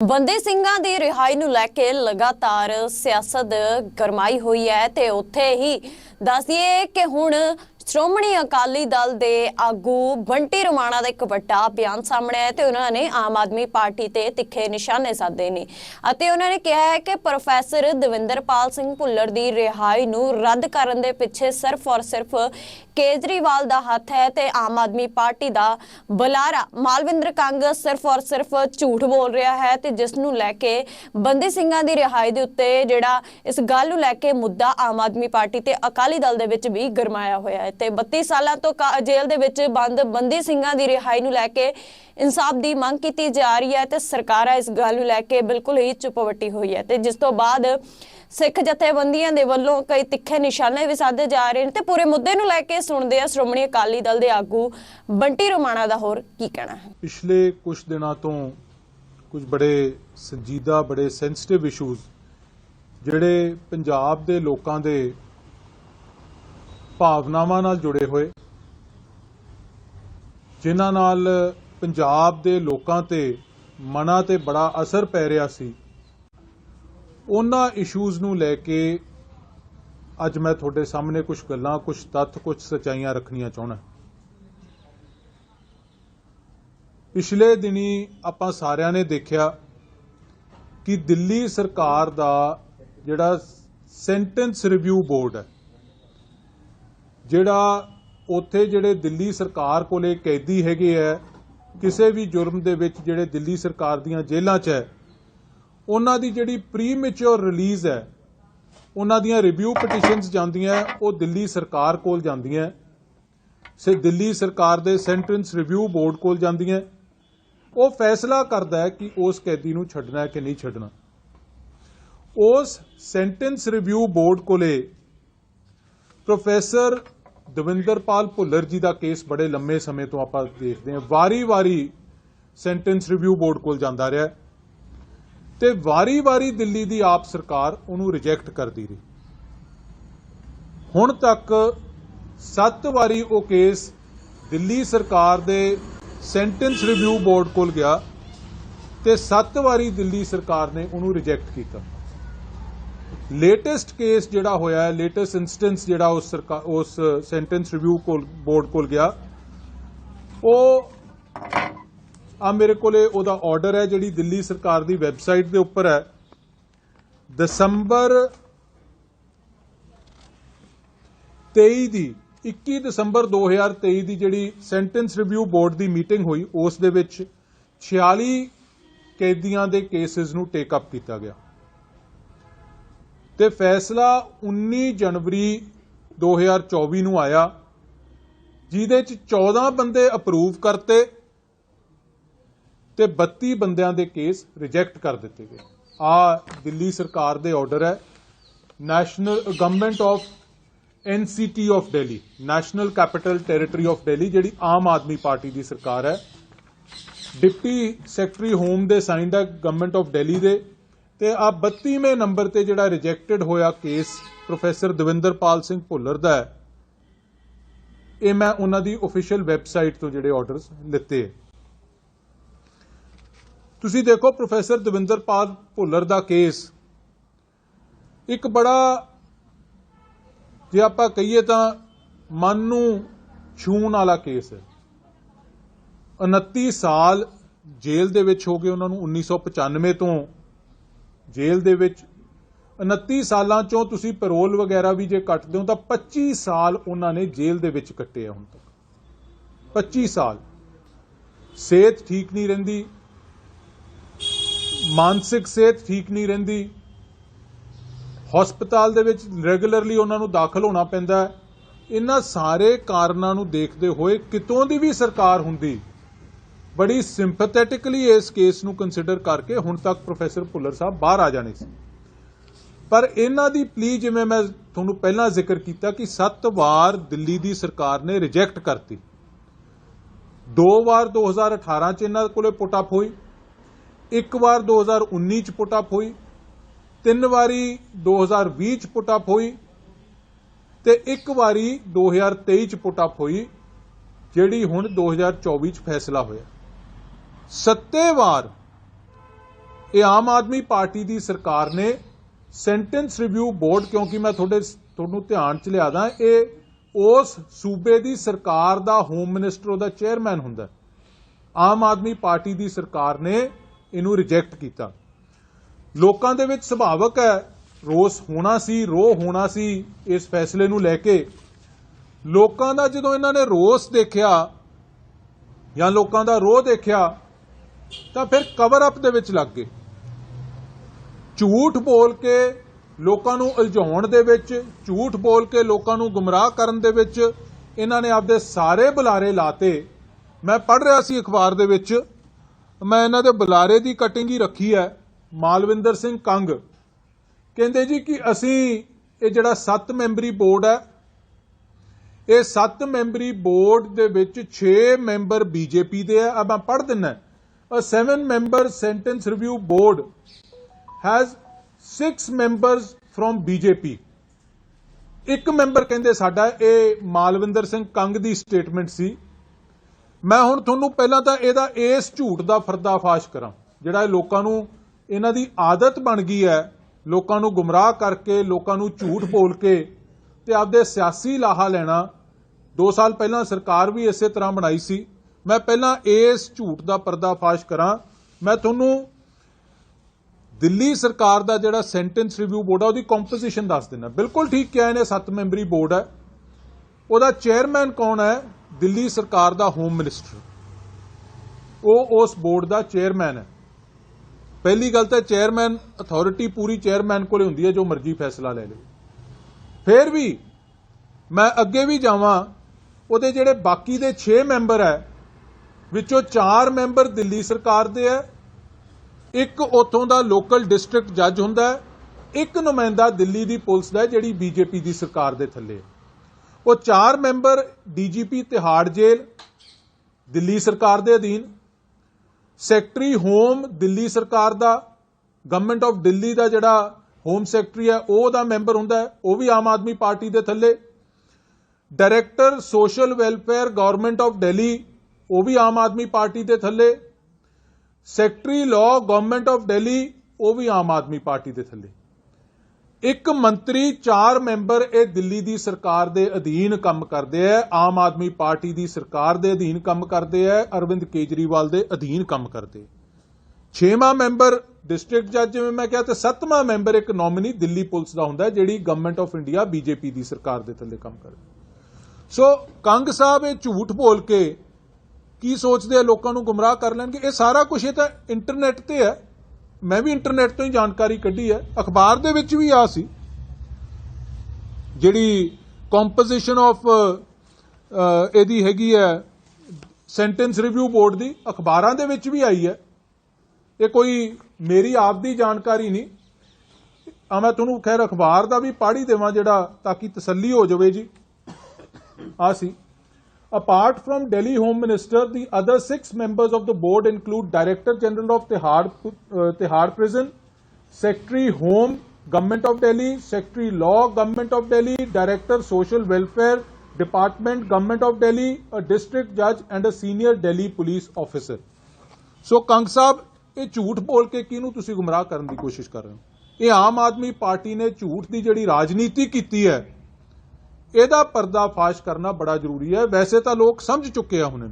ਬੰਦੇ ਸਿੰਘਾਂ ਦੀ ਰਿਹਾਈ ਨੂੰ ਲੈ ਕੇ ਲਗਾਤਾਰ ਸਿਆਸਤ ਗਰਮਾਈ ਹੋਈ ਹੈ ਤੇ ਉੱਥੇ ਹੀ ਦੱਸ ਦਈਏ ਕਿ ਹੁਣ ਸ਼੍ਰੋਮਣੀ ਅਕਾਲੀ ਦਲ ਦੇ ਆਗੂ ਬੰਟੀ ਰਮਾਣਾ ਦਾ ਇੱਕ ਵੱਡਾ ਬਿਆਨ ਸਾਹਮਣੇ ਆਇਆ ਤੇ ਉਹਨਾਂ ਨੇ ਆਮ ਆਦਮੀ ਪਾਰਟੀ ਤੇ ਤਿੱਖੇ ਨਿਸ਼ਾਨੇ ਸਾਧੇ ਨੇ। ਅਤੇ ਉਹਨਾਂ ਨੇ ਕਿਹਾ ਹੈ ਕਿ ਪ੍ਰੋਫੈਸਰ ਦਵਿੰਦਰਪਾਲ ਸਿੰਘ ਭੁੱਲਰ ਦੀ ਰਿਹਾਈ ਨੂੰ ਰੱਦ ਕਰਨ ਦੇ ਪਿੱਛੇ ਸਿਰਫ ਔਰ ਸਿਰਫ ਕੇਜਰੀਵਾਲ ਦਾ ਹੱਥ ਹੈ ਤੇ ਆਮ ਆਦਮੀ ਪਾਰਟੀ ਦਾ ਬੁਲਾਰਾ। ਮਾਲਵਿੰਦਰ ਕੰਗ ਸਿਰਫ ਔਰ ਸਿਰਫ ਝੂਠ ਬੋਲ ਰਿਹਾ ਹੈ ਤੇ ਜਿਸ ਨੂੰ ਲੈ ਕੇ ਬੰਦੀ ਸਿੰਘਾਂ ਦੀ ਰਿਹਾਈ ਦੇ ਉੱਤੇ ਜਿਹੜਾ ਇਸ ਗੱਲ ਨੂੰ ਲੈ ਕੇ ਮੁੱਦਾ ਆਮ ਆਦਮੀ ਪਾਰਟੀ ਤੇ ਅਕਾਲੀ ਦਲ ਦੇ ਵਿੱਚ ਵੀ ਗਰਮਾਇਆ ਹੋਇਆ ਹੈ। ਤੇ 32 ਸਾਲਾਂ ਤੋਂ ਕਾ- ਜੇਲ੍ਹ ਦੇ ਵਿੱਚ ਬੰਦ ਬੰਦੀ ਸਿੰਘਾਂ ਦੀ ਰਿਹਾਈ ਨੂੰ ਲੈ ਕੇ ਇਨਸਾਫ ਦੀ ਮੰਗ ਕੀਤੀ ਜਾ ਰਹੀ ਹੈ ਤੇ ਸਰਕਾਰਾਂ ਇਸ ਗੱਲ ਨੂੰ ਲੈ ਕੇ ਬਿਲਕੁਲ ਹੀ ਚੁੱਪਵੱਟੀ ਹੋਈ ਹੈ। ਤੇ ਜਿਸ ਤੋਂ ਬਾਅਦ ਸਿੱਖ ਜਥੇਬੰਦੀਆਂ ਦੇ ਵੱਲੋਂ ਕਈ ਤਿੱਖੇ ਨਿਸ਼ਾਨੇ ਵੀ ਸਾਧੇ ਜਾ ਰਹੇ ਨੇ ਤੇ ਪੂਰੇ ਮੁੱਦੇ ਨੂੰ ਲੈ ਕੇ ਸੁਣਦੇ ਆ ਸ਼੍ਰੋਮਣੀ ਅਕਾਲੀ ਦਲ ਦੇ ਆਗੂ ਬੰਟੀ ਰੋਮਾਣਾ ਦਾ ਹੋਰ ਕੀ ਕਹਿਣਾ ਹੈ। ਪਿਛਲੇ ਕੁਝ ਦਿਨਾਂ ਤੋਂ ਕੁਝ ਬੜੇ ਸੰਜੀਦਾ, ਬੜੇ ਸੈਂਸਿਟਿਵ ਇਸ਼ੂਜ਼ ਜਿਹੜੇ ਪੰਜਾਬ ਦੇ ਲੋਕਾਂ ਦੇ ਭਾਵਨਾਵਾਂ ਨਾਲ ਜੁੜੇ ਹੋਏ, ਜਿਨ੍ਹਾਂ ਨਾਲ ਪੰਜਾਬ ਦੇ ਲੋਕਾਂ ਤੇ ਮਨਾਂ ਤੇ ਬੜਾ ਅਸਰ ਪੈ ਰਿਹਾ ਸੀ ਉਹਨਾਂ ਇਸ਼ੂਜ਼ ਨੂੰ ਲੈ ਕੇ ਅੱਜ ਮੈਂ ਤੁਹਾਡੇ ਸਾਹਮਣੇ ਕੁਝ ਗੱਲਾਂ ਕੁਝ ਤੱਥ ਕੁਝ ਸਚਾਈਆਂ ਰੱਖਣੀਆਂ ਚਾਹੁੰਦਾ। ਪਿਛਲੇ ਦਿਨੀ ਆਪਾਂ ਸਾਰਿਆਂ ਨੇ ਦੇਖਿਆ ਕਿ ਦਿੱਲੀ ਸਰਕਾਰ ਦਾ ਜਿਹੜਾ ਸੈਂਟੈਂਸ ਰਿਵਿਊ ਬੋਰਡ ਹੈ, ਜਿਹੜਾ ਉੱਥੇ ਜਿਹੜੇ ਦਿੱਲੀ ਸਰਕਾਰ ਕੋਲੇ ਕੈਦੀ ਹੈਗੇ ਹੈ ਕਿਸੇ ਵੀ ਜੁਰਮ ਦੇ ਵਿੱਚ ਜਿਹੜੇ ਦਿੱਲੀ ਸਰਕਾਰ ਦੀਆਂ ਜੇਲ੍ਹਾਂ 'ਚ ਹੈ ਉਹਨਾਂ ਦੀ ਜਿਹੜੀ ਪ੍ਰੀ ਰਿਲੀਜ਼ ਹੈ, ਉਹਨਾਂ ਦੀਆਂ ਰਿਵਿਊ ਪਟੀਸ਼ਨਸ ਜਾਂਦੀਆਂ ਉਹ ਦਿੱਲੀ ਸਰਕਾਰ ਕੋਲ ਜਾਂਦੀਆਂ ਸੇ ਦਿੱਲੀ ਸਰਕਾਰ ਦੇ ਸੈਂਟੈਂਸ ਰਿਵਿਊ ਬੋਰਡ ਕੋਲ ਜਾਂਦੀਆਂ ਉਹ ਫੈਸਲਾ ਕਰਦਾ ਹੈ ਕਿ ਉਸ ਕੈਦੀ ਨੂੰ ਛੱਡਣਾ ਹੈ ਕਿ ਨਹੀਂ ਛੱਡਣਾ। ਉਸ ਸੈਂਟੈਂਸ ਰਿਵਿਊ ਬੋਰਡ ਕੋਲੇ ਪ੍ਰੋਫੈਸਰ ਦਵਿੰਦਰਪਾਲ ਭੁੱਲਰ ਜੀ ਦਾ ਕੇਸ ਬੜੇ ਲੰਮੇ ਸਮੇਂ ਤੋਂ ਆਪਾਂ ਦੇਖਦੇ ਹਾਂ। ਵਾਰੀ-ਵਾਰੀ ਸੈਂਟੈਂਸ ਰਿਵਿਊ ਬੋਰਡ ਕੋਲ ਜਾਂਦਾ ਰਿਹਾ ਹੈ। ਤੇ ਵਾਰੀ-ਵਾਰੀ ਦਿੱਲੀ ਦੀ ਆਪ ਸਰਕਾਰ ਉਹਨੂੰ ਰਿਜੈਕਟ ਕਰਦੀ ਰਹੀ। ਹੁਣ ਤੱਕ 7 ਵਾਰੀ ਉਹ ਕੇਸ ਦਿੱਲੀ ਸਰਕਾਰ ਦੇ ਸੈਂਟੈਂਸ ਰਿਵਿਊ ਬੋਰਡ ਕੋਲ ਗਿਆ ਤੇ 7 ਵਾਰੀ ਦਿੱਲੀ ਸਰਕਾਰ ਨੇ ਉਹਨੂੰ ਰਿਜੈਕਟ ਕੀਤਾ। ਲੇਟੈਸਟ ਕੇਸ ਜਿਹੜਾ ਹੋਇਆ ਹੈ ਲੇਟੈਸਟ ਇਨਸਟੈਂਸ ਜਿਹੜਾ ਉਸ ਸਰਕਾਰ ਉਸ ਸੈਂਟੈਂਸ ਰਿਵਿਊ ਕੋਲ ਬੋਰਡ ਕੋਲ ਗਿਆ, ਉਹ ਆ ਮੇਰੇ ਕੋਲੇ ਉਹਦਾ ਆਰਡਰ ਹੈ, ਜਿਹੜੀ ਦਿੱਲੀ ਸਰਕਾਰ ਦੀ ਵੈਬਸਾਈਟ ਦੇ ਉੱਪਰ ਹੈ। ਦਸੰਬਰ 23 ਦੀ 21 ਦਸੰਬਰ 2023 ਦੀ ਜਿਹੜੀ ਸੈਂਟੈਂਸ ਰਿਵਿਊ ਬੋਰਡ ਦੀ ਮੀਟਿੰਗ ਹੋਈ, ਉਸ ਦੇ ਵਿੱਚ 46 ਕੈਦੀਆਂ ਦੇ ਕੇਸਿਸ ਨੂੰ ਟੇਕ ਅਪ ਕੀਤਾ ਗਿਆ। ਤੇ ਫੈਸਲਾ 19 ਜਨਵਰੀ 2024 ਨੂੰ ਆਇਆ, ਜਿਹਦੇ ਚ 14 ਬੰਦੇ ਅਪਰੂਵ ਕਰਤੇ ਤੇ 32 ਬੰਦਿਆਂ ਦੇ ਕੇਸ ਰਿਜੈਕਟ ਕਰ ਦਿੱਤੇ ਗਏ। ਆ ਦਿੱਲੀ ਸਰਕਾਰ ਦੇ ਆਰਡਰ ਹੈ। National government of NCT of Delhi national capital territory of Delhi ਜਿਹੜੀ ਆਮ ਆਦਮੀ ਪਾਰਟੀ ਦੀ ਸਰਕਾਰ ਹੈ। ਡਿਪਟੀ ਸੈਕਟਰੀ ਹੋਮ ਦੇ ਸਾਈਨਡ ਹੈ ਗਵਰਨਮੈਂਟ ਆਫ ਦਿੱਲੀ ਦੇ। ਤੇ ਆ 32ਵੇਂ ਨੰਬਰ ਤੇ ਜਿਹੜਾ ਰਿਜੈਕਟਡ ਹੋਇਆ ਕੇਸ ਪ੍ਰੋਫੈਸਰ ਦਵਿੰਦਰਪਾਲ ਸਿੰਘ ਭੁੱਲਰ ਦਾ ਹੈ। ਇਹ ਮੈਂ ਉਹਨਾਂ ਦੀ ਅਫੀਸ਼ੀਅਲ ਵੈਬਸਾਈਟ ਤੋਂ ਜਿਹੜੇ ਆਰਡਰਸ ਲਿੱਤੇ ਤੁਸੀਂ ਦੇਖੋ ਪ੍ਰੋਫੈਸਰ ਦਵਿੰਦਰਪਾਲ ਭੁੱਲਰ ਦਾ ਕੇਸ। ਇੱਕ ਬੜਾ ਜੇ ਆਪਾਂ ਕਹੀਏ ਤਾਂ ਮਨ ਨੂੰ ਛੂਹਣ ਵਾਲਾ ਕੇਸ ਹੈ। 29 ਸਾਲ ਜੇਲ੍ਹ ਦੇ ਵਿੱਚ ਹੋ ਗਏ ਉਹਨਾਂ ਨੂੰ 1995 ਤੋਂ ਜੇਲ੍ਹ ਦੇ ਵਿੱਚ। 29 ਸਾਲਾਂ ਚੋਂ ਤੁਸੀਂ ਪੈਰੋਲ ਵਗੈਰਾ ਵੀ ਜੇ ਕੱਟਦੇ ਹੋ ਤਾਂ 25 ਸਾਲ ਉਹਨਾਂ ਨੇ ਜੇਲ੍ਹ ਦੇ ਵਿੱਚ ਕੱਟੇ ਆ ਹੁਣ ਤੱਕ। 25 ਸਾਲ। ਸਿਹਤ ਠੀਕ ਨਹੀਂ ਰਹਿੰਦੀ। ਮਾਨਸਿਕ ਸਿਹਤ ਠੀਕ ਨਹੀਂ ਰਹਿੰਦੀ। ਹਸਪਤਾਲ ਦੇ ਵਿੱਚ ਰੈਗੂਲਰਲੀ ਉਹਨਾਂ ਨੂੰ ਦਾਖਲ ਹੋਣਾ ਪੈਂਦਾ ਹੈ। ਇਹਨਾਂ ਸਾਰੇ ਕਾਰਨਾਂ ਨੂੰ ਦੇਖਦੇ ਹੋਏ ਕਿਤੋਂ ਦੀ ਵੀ ਸਰਕਾਰ ਹੁੰਦੀ। ਬੜੀ ਸਿੰਪੈਥੈਟਿਕਲੀ ਇਸ ਕੇਸ ਨੂੰ ਕੰਸੀਡਰ ਕਰਕੇ ਹੁਣ ਤੱਕ ਪ੍ਰੋਫੈਸਰ ਭੁੱਲਰ ਸਾਹਿਬ ਬਾਹਰ ਆ ਜਾਣੇ ਸੀ। ਪਰ ਇਹਨਾਂ ਦੀ ਪਲੀ ਜਿਵੇਂ ਮੈਂ ਤੁਹਾਨੂੰ ਪਹਿਲਾਂ ਜ਼ਿਕਰ ਕੀਤਾ ਕਿ 7 ਵਾਰ ਦਿੱਲੀ ਦੀ ਸਰਕਾਰ ਨੇ ਰਿਜੈਕਟ ਕਰਤੀ। ਦੋ ਵਾਰ 2018 ਚ ਇਹਨਾਂ ਕੋਲੇ ਪੁੱਟ ਅਪ ਹੋਈ। ਇੱਕ ਵਾਰ 2019 ਚ ਪੁੱਟ ਅਪ ਹੋਈ, ਤਿੰਨ ਵਾਰੀ 2020 ਚ ਪੁੱਟ ਅਪ ਹੋਈ ਤੇ ਇੱਕ ਵਾਰੀ 2023 ਚ ਪੁੱਟ ਅਪ ਹੋਈ, ਜਿਹੜੀ ਹੁਣ 2024 ਚ ਫੈਸਲਾ ਹੋਇਆ। ਸੱਤੇ ਵਾਰ ਇਹ ਆਮ ਆਦਮੀ ਪਾਰਟੀ ਦੀ ਸਰਕਾਰ ਨੇ ਸੈਂਟੈਂਸ ਰਿਵਿਊ ਬੋਰਡ, ਕਿਉਂਕਿ ਮੈਂ ਤੁਹਾਡੇ ਤੁਹਾਨੂੰ ਧਿਆਨ ਚ ਲਿਆਦਾ, ਇਹ ਉਸ ਸੂਬੇ ਦੀ ਸਰਕਾਰ ਦਾ ਹੋਮ ਮਿਨਿਸਟਰ, ਉਹਦਾ ਚੇਅਰਮੈਨ ਹੁੰਦਾ। ਆਮ ਆਦਮੀ ਪਾਰਟੀ ਦੀ ਸਰਕਾਰ ਨੇ ਇਹਨੂੰ ਰਿਜੈਕਟ ਕੀਤਾ। ਲੋਕਾਂ ਦੇ ਵਿੱਚ ਸੁਭਾਵਕ ਹੈ, ਰੋਸ ਹੋਣਾ ਸੀ, ਰੋਹ ਹੋਣਾ ਸੀ ਇਸ ਫੈਸਲੇ ਨੂੰ ਲੈ ਕੇ। ਲੋਕਾਂ ਦਾ ਜਦੋਂ ਇਹਨਾਂ ਨੇ ਰੋਸ ਦੇਖਿਆ ਜਾਂ ਲੋਕਾਂ ਦਾ ਰੋਹ ਦੇਖਿਆ, ਤਾਂ ਫਿਰ ਕਵਰ ਅਪ ਦੇ ਵਿੱਚ ਲੱਗ ਗਏ। ਝੂਠ ਬੋਲ ਕੇ ਲੋਕਾਂ ਨੂੰ ਉਲਝਾਉਣ ਦੇ ਵਿੱਚ, ਝੂਠ ਬੋਲ ਕੇ ਲੋਕਾਂ ਨੂੰ ਗੁੰਮਰਾਹ ਕਰਨ ਦੇ ਵਿੱਚ ਇਹਨਾਂ ਨੇ ਆਪਦੇ ਸਾਰੇ ਬੁਲਾਰੇ ਲਾਤੇ। ਮੈਂ ਪੜ੍ਹ ਰਿਹਾ ਸੀ ਅਖਬਾਰ ਦੇ ਵਿੱਚ ਮੈਂ ਇਹਨਾਂ ਦੇ ਬੁਲਾਰੇ ਦੀ ਕਟਿੰਗ ਹੀ ਰੱਖੀ ਹੈ, ਮਾਲਵਿੰਦਰ ਸਿੰਘ ਕੰਗ। ਕਹਿੰਦੇ ਜੀ ਕਿ ਅਸੀਂ ਇਹ ਜਿਹੜਾ 7 ਮੈਂਬਰੀ ਬੋਰਡ ਹੈ, ਇਹ 7 ਮੈਂਬਰੀ ਬੋਰਡ ਦੇ ਵਿੱਚ 6 ਮੈਂਬਰ ਬੀਜੇਪੀ ਦੇ ਆ ਮੈਂ ਪੜ੍ਹ ਦਿੰਨਾ ਅ 7 member sentence review board has 6 members from BJP ਇੱਕ ਮੈਂਬਰ ਕਹਿੰਦੇ ਸਾਡਾ, ਇਹ ਮਾਲਵਿੰਦਰ ਸਿੰਘ ਕੰਗ ਦੀ ਸਟੇਟਮੈਂਟ ਸੀ। ਮੈਂ ਹੁਣ ਤੁਹਾਨੂੰ ਪਹਿਲਾਂ ਤਾਂ ਇਹਦਾ ਇਸ ਝੂਠ ਦਾ ਫਰਦਾਫਾਸ਼ ਕਰਾਂ, ਜਿਹੜਾ ਇਹ ਲੋਕਾਂ ਨੂੰ ਇਹਨਾਂ ਦੀ ਆਦਤ ਬਣ ਗਈ ਹੈ, ਲੋਕਾਂ ਨੂੰ ਗੁੰਮਰਾਹ ਕਰਕੇ, ਲੋਕਾਂ ਨੂੰ ਝੂਠ ਬੋਲ ਕੇ ਤੇ ਆਪਦੇ ਸਿਆਸੀ ਲਾਹਾ ਲੈਣਾ। 2 ਸਾਲ ਪਹਿਲਾਂ ਸਰਕਾਰ ਵੀ ਇਸੇ ਤਰ੍ਹਾਂ ਬਣਾਈ ਸੀ। ਮੈਂ ਪਹਿਲਾਂ ਇਸ ਝੂਠ ਦਾ ਪਰਦਾਫਾਸ਼ ਕਰਾਂ। ਮੈਂ ਤੁਹਾਨੂੰ ਦਿੱਲੀ ਸਰਕਾਰ ਦਾ ਜਿਹੜਾ ਸੈਂਟੈਂਸ ਰਿਵਿਊ ਬੋਰਡ ਆ, ਉਹਦੀ ਕੰਪੋਜੀਸ਼ਨ ਦੱਸ ਦਿੰਦਾ। ਬਿਲਕੁਲ ਠੀਕ ਕਿਹਾ ਇਹਨੇ 7 ਮੈਂਬਰੀ ਬੋਰਡ ਹੈ। ਉਹਦਾ ਚੇਅਰਮੈਨ ਕੌਣ ਹੈ? ਦਿੱਲੀ ਸਰਕਾਰ ਦਾ ਹੋਮ ਮਿਨਿਸਟਰ ਉਹ ਉਸ ਬੋਰਡ ਦਾ ਚੇਅਰਮੈਨ ਹੈ। ਪਹਿਲੀ ਗੱਲ ਤਾਂ ਚੇਅਰਮੈਨ ਅਥਾਰਟੀ ਪੂਰੀ ਚੇਅਰਮੈਨ ਕੋਲੇ ਹੁੰਦੀ ਹੈ ਜੋ ਮਰਜ਼ੀ ਫੈਸਲਾ ਲੈ ਲੇ। ਫਿਰ ਵੀ ਮੈਂ ਅੱਗੇ ਵੀ ਜਾਵਾਂ ਉਹਦੇ ਜਿਹੜੇ ਬਾਕੀ ਦੇ 6 ਮੈਂਬਰ ਹੈ ਵਿੱਚੋਂ 4 ਮੈਂਬਰ ਦਿੱਲੀ ਸਰਕਾਰ ਦੇ ਹੈ। ਇੱਕ ਉਥੋਂ ਦਾ ਲੋਕਲ ਡਿਸਟ੍ਰਿਕਟ ਜੱਜ ਹੁੰਦਾ ਹੈ। ਇੱਕ ਨੁਮਾਇੰਦਾ ਦਿੱਲੀ ਦੀ ਪੁਲਿਸ ਦਾ ਹੈ, ਜਿਹੜੀ ਬੀਜੇਪੀ ਦੀ ਸਰਕਾਰ ਦੇ ਥੱਲੇ ਉਹ ਚਾਰ ਮੈਂਬਰ ਡੀਜੀਪੀ ਤਿਹਾੜ ਜੇਲ੍ਹ, ਦਿੱਲੀ ਸਰਕਾਰ ਦੇ ਅਧੀਨ, ਸੈਕਟਰੀ ਹੋਮ ਦਿੱਲੀ ਸਰਕਾਰ ਦਾ ਗਵਰਨਮੈਂਟ ਆਫ ਦਿੱਲੀ ਦਾ ਜਿਹੜਾ ਹੋਮ ਸੈਕਟਰੀ ਹੈ, ਉਹ ਦਾ ਮੈਂਬਰ ਹੁੰਦਾ ਉਹ ਵੀ ਆਮ ਆਦਮੀ ਪਾਰਟੀ ਦੇ ਥੱਲੇ director social welfare government of Delhi, ਉਹ ਵੀ ਆਮ ਆਦਮੀ ਪਾਰਟੀ ਦੇ ਥੱਲੇ, secretary law government of Delhi, ਉਹ ਵੀ ਆਮ ਆਦਮੀ ਪਾਰਟੀ ਦੇ ਥੱਲੇ। ਇੱਕ ਮੰਤਰੀ, ਚਾਰ ਮੈਂਬਰ ਇਹ ਦਿੱਲੀ ਦੀ ਸਰਕਾਰ ਦੇ ਅਧੀਨ ਕੰਮ ਕਰਦੇ ਆ, ਆਮ ਆਦਮੀ ਪਾਰਟੀ ਦੀ ਸਰਕਾਰ ਦੇ ਅਧੀਨ ਕੰਮ ਕਰਦੇ ਆ, ਅਰਵਿੰਦ ਕੇਜਰੀਵਾਲ ਦੇ ਅਧੀਨ ਕੰਮ ਕਰਦੇ। ਛੇਵਾਂ ਮੈਂਬਰ ਡਿਸਟ੍ਰਿਕਟ ਜੱਜ ਜਿਵੇਂ ਮੈਂ ਕਿਹਾ ਤੇ ਸੱਤਵਾਂ ਮੈਂਬਰ ਇੱਕ ਨੋਮਿਨੀ ਦਿੱਲੀ ਪੁਲਿਸ ਦਾ ਹੁੰਦਾ, ਜਿਹੜੀ ਗਵਰਨਮੈਂਟ ਆਫ ਇੰਡੀਆ ਬੀਜੇਪੀ ਦੀ ਸਰਕਾਰ ਦੇ ਥੱਲੇ ਕੰਮ ਕਰਦੀ ਸੋ ਕੰਗ ਸਾਹਿਬ ਇਹ ਝੂਠ ਬੋਲ ਕੇ ਕੀ ਸੋਚਦੇ ਆ, ਲੋਕਾਂ ਨੂੰ ਗੁੰਮਰਾਹ ਕਰ ਲੈਣਗੇ? ਇਹ ਸਾਰਾ ਕੁਝ ਇਹ ਤਾਂ ਇੰਟਰਨੈਟ ਤੇ ਹੈ। ਮੈਂ ਵੀ ਇੰਟਰਨੈਟ ਤੋਂ ਹੀ ਜਾਣਕਾਰੀ ਕੱਢੀ ਹੈ। ਅਖਬਾਰ ਦੇ ਵਿੱਚ ਵੀ ਆ ਸੀ। ਜਿਹੜੀ ਕੰਪੋਜੀਸ਼ਨ ਆਫ ਇਹਦੀ ਹੈਗੀ ਹੈ ਸੈਂਟੈਂਸ ਰਿਵਿਊ ਬੋਰਡ ਦੀ, ਅਖਬਾਰਾਂ ਦੇ ਵਿੱਚ ਵੀ ਆਈ ਹੈ। ਇਹ ਕੋਈ ਮੇਰੀ ਆਪ ਦੀ ਜਾਣਕਾਰੀ ਨਹੀਂ। ਆ ਮੈਂ ਤੁਹਾਨੂੰ ਖੈਰ ਅਖਬਾਰ ਦਾ ਵੀ ਪਾੜੀ ਦੇਵਾਂ ਜਿਹੜਾ, ਤਾਂ ਕਿ ਤਸੱਲੀ ਹੋ ਜਾਵੇ ਜੀ। ਆ ਸੀ। Apart from Delhi Home Minister, the other six members of the board include Director General of Tihar, uh, Tihar Prison, Secretary Home, Government of Delhi, Secretary Law, Government of Delhi, Director Social Welfare Department, Government of Delhi, a District Judge and a Senior Delhi Police Officer. ਸੋ ਕੰਗ ਸਾਹਿਬ ਇਹ ਝੂਠ ਬੋਲ ਕੇ ਕਿਹਨੂੰ ਤੁਸੀਂ ਗੁੰਮਰਾਹ ਕਰਨ ਦੀ ਕੋਸ਼ਿਸ਼ ਕਰ ਰਹੇ ਹੋ ਇਹ ਆਮ ਆਦਮੀ ਪਾਰਟੀ ਨੇ ਝੂਠ ਦੀ ਜਿਹੜੀ ਰਾਜਨੀਤੀ ਕੀਤੀ ਹੈ ਇਹਦਾ ਪਰਦਾਫਾਸ਼ ਕਰਨਾ ਬੜਾ ਜ਼ਰੂਰੀ ਹੈ। ਵੈਸੇ ਤਾਂ ਲੋਕ ਸਮਝ ਚੁੱਕੇ ਆ ਹੁਣ ਇਹਨੂੰ।